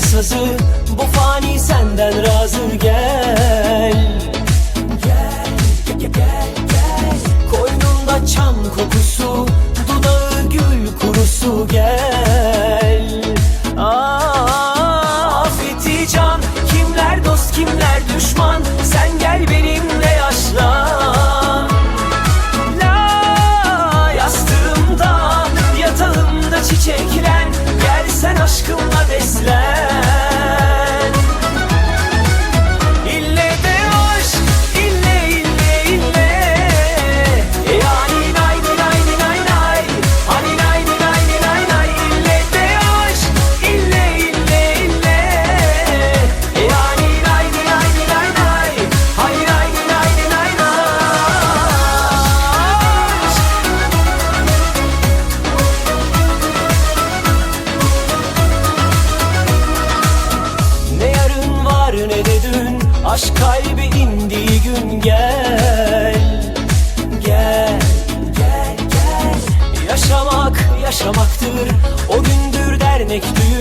sazı Bu fani senden razı. Gel Gel, gel, gel, gel Koynunda çam kokusu Dudağı gül kurusu. Gel. Aa, Afeti can Kimler dost kimler düşman yerine de dün Aşk kalbi indiği gün gel. Gel Gel gel. Yaşamak yaşamaktır O gündür dernek düğün.